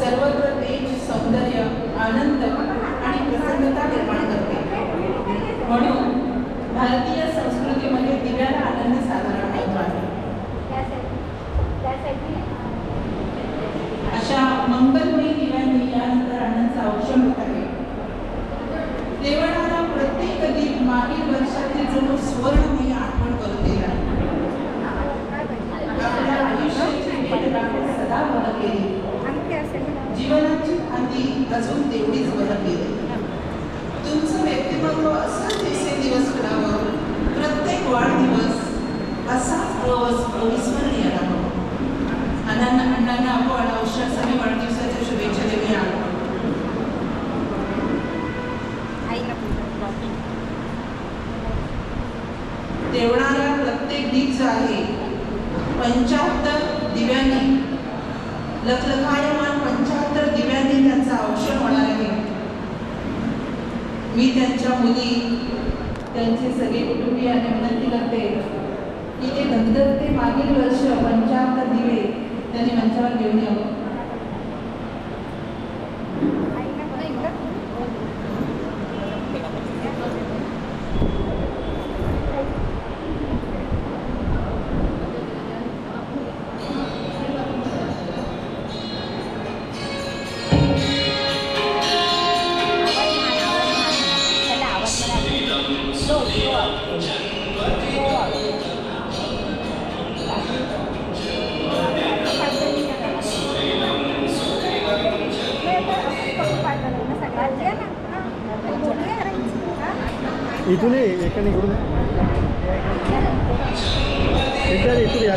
सर्वत्र तेज सौंदर्य आनंद आणि प्रसन्नता निर्माण करते. म्हणून भारतीय संस्कृतीमध्ये दिव्याला आनंद साधारण महत्त्व आहे. अशा मंगलमयी दिव्यांनी यानंतर आनंदचा औषध होत आहे. देवळाला प्रत्येक दीप मागील वर्षातील जणू सुवर्णमयी आठवण करून आहे. आपल्या आयुष्याची सदा बहरलेली अजून तेवढीच बहरलेली तुमचं व्यक्तिमत्व असं दिवसेंदिवस घडावं प्रत्येक वाढदिवस असाच प्रवास अविस्मरणीय राहावा अण्णांना अण्णांना आपण औषधासाठी वाढदिवसाच्या शुभेच्छा देऊया. तेवणारा प्रत्येक दीप जो आहे पंच्याहत्तर दिव्यांनी लखलखायमान पंच्याहत्तर त्यांचा औषध होणार आहे. मी त्यांच्या मुली त्यांचे सगळे कुटुंबियांना विनंती करते की ते नंतर ते मागील वर्ष पंचाहत्तर दिवे त्यांनी मंचावर घेऊन यावं. इथून ये, एकाने इकडून एकदा इथून या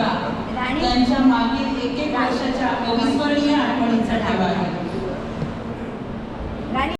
राणी. त्यांच्या मागील एक एक वर्षाच्या अविस्मरणीय आठवणींचा ठेवा आहे